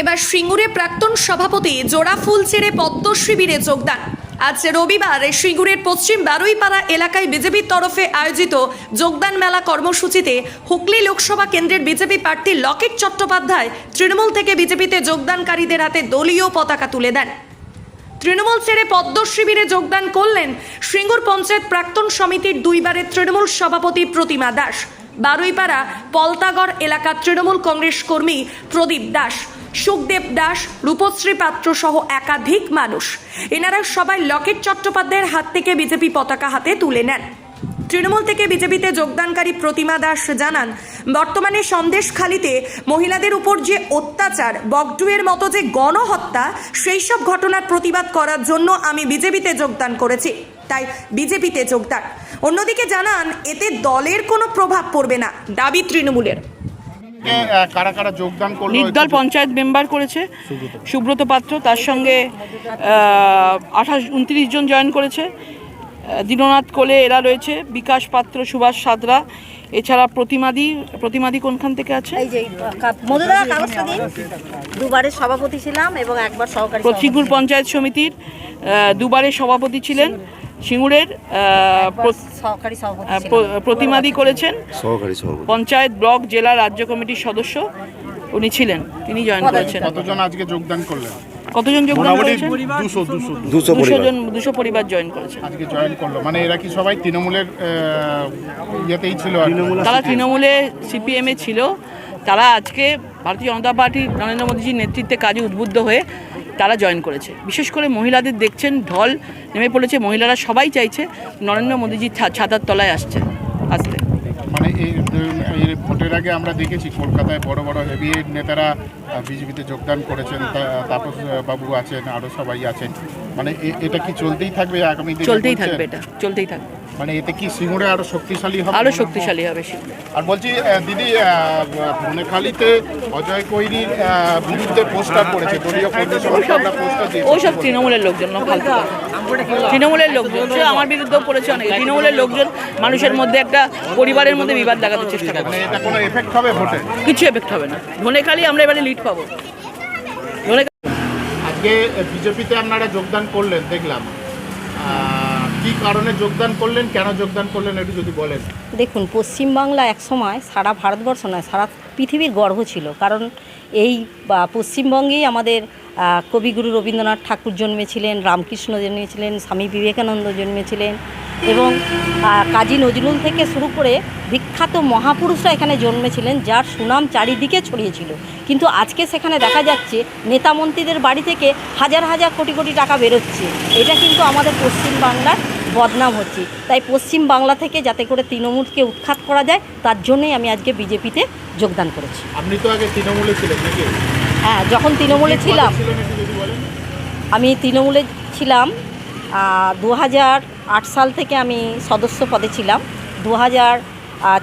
এবার সিঙ্গুরে প্রাক্তন সভাপতি জোড়া ফুল ছেড়ে পদ্ম শিবিরে যোগদান। আজ রবিবার সিঙ্গুরের পশ্চিম বারুইপাড়া এলাকায় বিজেপির তরফে আয়োজিত যোগদান মেলা কর্মসূচিতে হুগলি লোকসভা কেন্দ্রের বিজেপি প্রার্থী লকেট চট্টোপাধ্যায় তৃণমূল থেকে বিজেপিতে যোগদানকারীদের হাতে দলীয় পতাকা তুলে দেন। তৃণমূল ছেড়ে পদ্ম শিবিরে যোগদান করলেন সিঙ্গুর পঞ্চায়েত প্রাক্তন সমিতির দুইবারের তৃণমূল সভাপতি প্রতিমা দাস। বারুইপাড়া, পলতাগড় এলাকার তৃণমূল কংগ্রেস কর্মী প্রদীপ দাস। সুখদেব দাস, রূপশ্রী পাত্র সহ একাধিক মানুষ। এনারা সবাই লকেট চট্টোপাধ্যায়ের হাত থেকে বিজেপি পতাকা হাতে তুলে নেন। তৃণমূল থেকে বিজেপিতে যোগদানকারী প্রতিমা দাস জানান, বর্তমানে সন্দেশখালিতে মহিলাদের উপর যে অত্যাচার বগডুয়ের মতো যে গণহত্যা, সেই সব ঘটনার প্রতিবাদ করার জন্য আমি বিজেপিতে যোগদান করেছি। তাই বিজেপিতে যোগদান। অন্যদিকে জানান, এতে দলের কোনো প্রভাব পড়বে না, দাবি তৃণমূলের। কারা কারা যোগদান করল? নির্দল পঞ্চায়েত মেম্বার করেছে সুব্রত পাত্র। তার সঙ্গে আঠাশ উনত্রিশ জন জয়েন করেছে। দীননাথ কোলে এরা রয়েছে বিকাশ পাত্র সুভাষ সাদরা এছাড়া প্রতিমাদি প্রতিমাদি কোনখান থেকে আছে? এই যে কা- মধুদা কাগজটা দিন। দুবারের সভাপতি ছিলাম এবং একবার সহকারী। পঞ্চায়েত সমিতির দুবারের সভাপতি ছিলেন। সিঙ্গুরের প্রতিমাদি করেছেন পঞ্চায়েত ব্লক জেলা রাজ্য কমিটির সদস্য উনি ছিলেন তিনি জয়েন করেছেন। কতজন আজকে যোগদান করলেন? কতজন যোগদান করেছেন? দুশো দুশো দুশো। দুশো পরিবার। জন দুশো পরিবার জয়েন করেছেন। আজকে জয়েন করল। মানে এরা কি সবাই তৃণমূলের ইয়েতেই ছিল তারা তৃণমূলে সিপিএমে ছিল। তারা আজকে ভারতীয় জনতা পার্টি নরেন্দ্র মোদীজির নেতৃত্বে কাজে উদ্বুদ্ধ হয়ে তারা জয়েন করেছে। বিশেষ করে মহিলাদের দেখছেন, ঢল নেমে পড়েছে। মহিলারা সবাই চাইছে নরেন্দ্র মোদীজির ছাতার তলায় আসছে, আসতে। ভোটের আগে আমরা দেখেছি কলকাতায় বড় বড় হেভি নেতারা বিজেপিতে যোগদান করেছেন তাপস বাবু আছেন আরও সবাই আছেন। মানে এটা কি চলতেই থাকবে আগামী দিনে চলতেই থাকবে এটা চলতেই থাকবে মানে এতে কি সিঙ্গুরে আরও শক্তিশালী হবে আরও শক্তিশালী হবে আর বলছি দিদি বনেখালিতে অজয় কৈরির বিরুদ্ধে পোস্টার করেছে দলীয় কর্মী সভাপতি আমরা পোস্টার দিয়েছি। ওইসব তৃণমূলের লোকজন ফালতু। তৃণমূলের লোকজন সে আমার বিরুদ্ধেও করেছে অনেক। তৃণমূলের লোকজন মানুষের মধ্যে একটা পরিবারের মধ্যে বিবাদ দেখাতে চেষ্টা করে। মানে কোনো এফেক্ট হবে কিছু এফেক্ট হবে না। ধনেখালি আমরা এবারে লিড পাবো। আজকে বিজেপিতে আপনারা যোগদান করলেন দেখলাম। কি কারণে যোগদান করলেন কেন যোগদান করলেন একটু যদি বলেন। দেখুন পশ্চিমবাংলা একসময় সারা ভারতবর্ষ নয় সারা পৃথিবীর গর্ব ছিল। কারণ এই বা, পশ্চিমবঙ্গেই আমাদের কবিগুরু রবীন্দ্রনাথ ঠাকুর জন্মেছিলেন, রামকৃষ্ণ জন্মেছিলেন, স্বামী বিবেকানন্দ জন্মেছিলেন এবং কাজী নজরুল থেকে শুরু করে বিখ্যাত মহাপুরুষরা এখানে জন্মেছিলেন, যার সুনাম চারিদিকে ছড়িয়েছিল কিন্তু আজকে সেখানে দেখা যাচ্ছে, নেতা মন্ত্রীদের বাড়ি থেকে হাজার হাজার কোটি কোটি টাকা বেরোচ্ছে। এটা কিন্তু আমাদের পশ্চিমবাংলার বদনাম হচ্ছে। তাই পশ্চিম বাংলা থেকে যাতে করে তৃণমূলকে উৎখাত করা যায়, তার জন্যই আমি আজকে বিজেপিতে যোগদান করেছি। আপনি তো আগে তৃণমূলে ছিলেন, নাকি? হ্যাঁ যখন তৃণমূলে ছিলাম। আমি তৃণমূলে ছিলাম দু হাজার আট সাল থেকে আমি সদস্য পদে ছিলাম। দু হাজার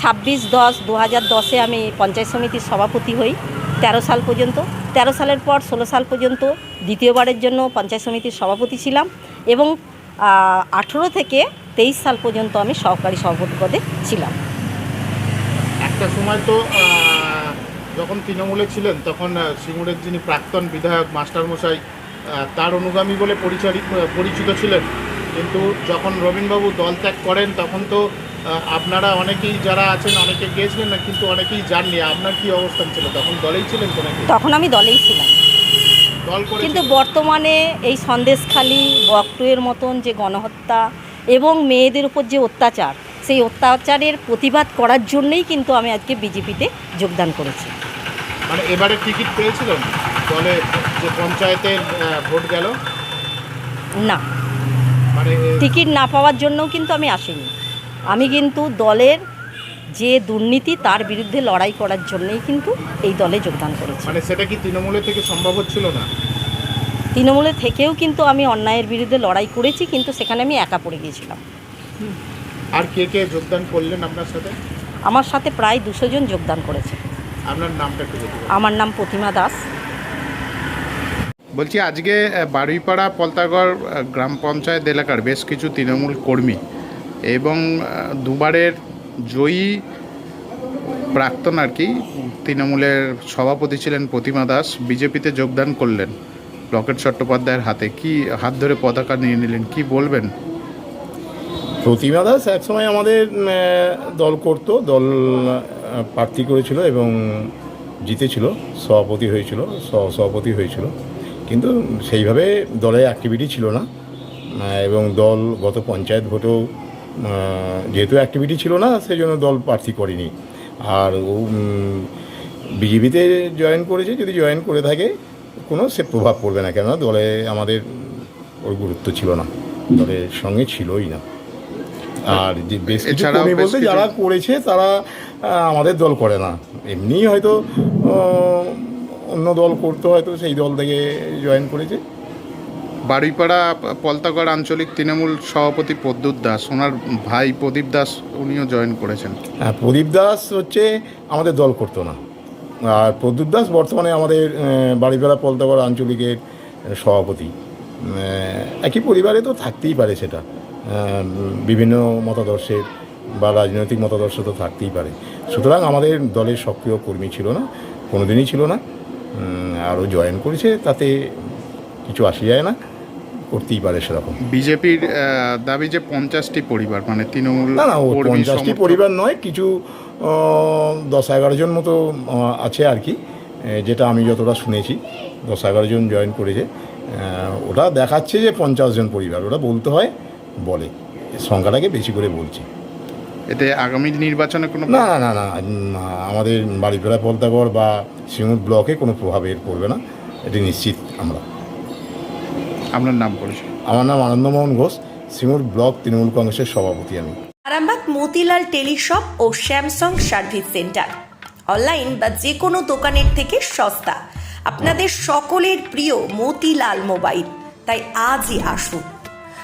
ছাব্বিশ দশ দু হাজার দশে আমি পঞ্চায়েত সমিতির সভাপতি হই তেরো সাল পর্যন্ত। তেরো সালের পর ষোলো সাল পর্যন্ত দ্বিতীয়বারের জন্য পঞ্চায়েত সমিতির সভাপতি ছিলাম এবং আঠেরো থেকে তেইশ সাল পর্যন্ত আমি সহকারী সভাপতি পদে ছিলাম। একটা সময় তো যখন তৃণমূলে ছিলেন তখন সিঙ্গুরের যিনি প্রাক্তন বিধায়ক মাস্টারমশাই তার অনুগামী বলে পরিচারিত পরিচিত ছিলেন। কিন্তু যখন রবীনবাবু দল ত্যাগ করেন তখন তো আপনারা অনেকেই যারা আছেন অনেকে গিয়েছিলেন না কিন্তু অনেকেই জাননি আপনার কি অবস্থান ছিল? তখন দলেই ছিলেন তো নাকি? তখন আমি দলেই ছিলাম। দল কিন্তু বর্তমানে এই সন্দেশখালি বকটুয়ের মতন যে গণহত্যা এবং মেয়েদের উপর যে অত্যাচার সেই অত্যাচারের প্রতিবাদ করার জন্যই কিন্তু আমি আজকে বিজেপিতে যোগদান করেছি। মানে এবারে টিকিট পেয়েছিলেন? দলে যে পঞ্চায়েতের ভোট গেল? না। মানে টিকিট না পাওয়ার জন্যও কিন্তু আমি আসিনি। আমি কিন্তু দলের যে দুর্নীতি তার বিরুদ্ধে লড়াই করার জন্যই কিন্তু এই দলে যোগদান করেছি। মানে সেটা কি তৃণমূলের থেকে সম্ভব হচ্ছিল না? তৃণমূলে থেকেও কিন্তু আমি অন্যায়ের বিরুদ্ধে লড়াই করেছি কিন্তু সেখানে আমি একা পড়ে গিয়েছিলাম। আর কে কে যোগদান করলেন আপনার সাথে? আমার সাথে প্রায় দুশো জন যোগদান করেছে। আপনার নামটা একটু। আমার নাম প্রতিমা দাস। বলছি আজকে আহ, বারুইপাড়া পলতাগড় আহ, গ্রাম পঞ্চায়েত এলাকার বেশ কিছু তৃণমূল কর্মী এবং আহ, দুবারের জয়ী প্রাক্তন আর কি তৃণমূলের সভাপতি ছিলেন প্রতিমা দাস বিজেপিতে যোগদান করলেন। লকেট চট্টোপাধ্যায়ের হাতে কি হাত ধরে পতাকা নিয়ে নিলেন কি বলবেন? প্রতিমা দাস একসময় আমাদের দল করতো, দল প্রার্থী করেছিল এবং জিতেছিল, সভাপতি হয়েছিল, সহ, সভাপতি হয়েছিল। কিন্তু সেইভাবে দলে অ্যাক্টিভিটি ছিল না এবং দল গত পঞ্চায়েত ভোটেও যেহেতু অ্যাক্টিভিটি ছিল না সেই জন্য দল প্রার্থী করেনি। আর ও বিজেপিতে জয়েন করেছে, যদি জয়েন করে থাকে, কোনো সে প্রভাব পড়বে না। কেননা দলে আমাদের ওর গুরুত্ব ছিল না, দলের সঙ্গে ছিলই না। আর যে বেশ কিছু এছাড়াও বলতে যারা করেছে তারা আমাদের দল করে না। এমনি হয়তো অন্য দল করতে হয়তো সেই দল থেকে জয়েন করেছে। বাড়িপাড়া পলতাগড় আঞ্চলিক তৃণমূল সভাপতি প্রদ্যুৎ দাস ওনার ভাই প্রদীপ দাস উনিও জয়েন করেছেন। হ্যাঁ প্রদীপ দাস হচ্ছে আমাদের দল করতো না। আর প্রদ্যুৎ দাস বর্তমানে আমাদের বাড়িপাড়া পলতাগড় আঞ্চলিকের সভাপতি। একই পরিবারে তো থাকতেই পারে সেটা। বিভিন্ন মতাদর্শের বা রাজনৈতিক মতাদর্শ তো থাকতেই পারে। সুতরাং আমাদের দলের সক্রিয় কর্মী ছিল না কোনো দিনই ছিল না। আরও জয়েন করেছে তাতে কিছু আসে যায় না করতেই পারে সেরকম। বিজেপির দাবি যে পঞ্চাশটি পরিবার মানে তৃণমূল না না ও পঞ্চাশটি পরিবার নয় কিছু দশ এগারো জন মতো আছে আর কি। যেটা আমি যতটা শুনেছি দশ এগারো জন জয়েন করেছে। ওটা দেখাচ্ছে যে পঞ্চাশ জন পরিবার ওটা বলতে হয়। বলে। সংখ্যাটাকে বেশি করে বলছি। এতে আগামী নির্বাচনে কোনো না না না আমাদের বাড়িপাড়া পলতাগড় বা সিঙ্গুর ব্লকে কোনো প্রভাব এর পড়বে না। এটি নিশ্চিত আমরা। আপনার নাম করেছে আমার নাম আনন্দমোহন ঘোষ সিঙ্গুর ব্লক তৃণমূল কংগ্রেসের সভাপতি আমি। আরামবাগ মতিলাল টেলিশপ ও স্যামসাং সার্ভিস সেন্টার। অনলাইন বা যে কোনো দোকানের থেকে সস্তা। আপনাদের সকলের প্রিয় মতিলাল মোবাইল। তাই আজই আসুন।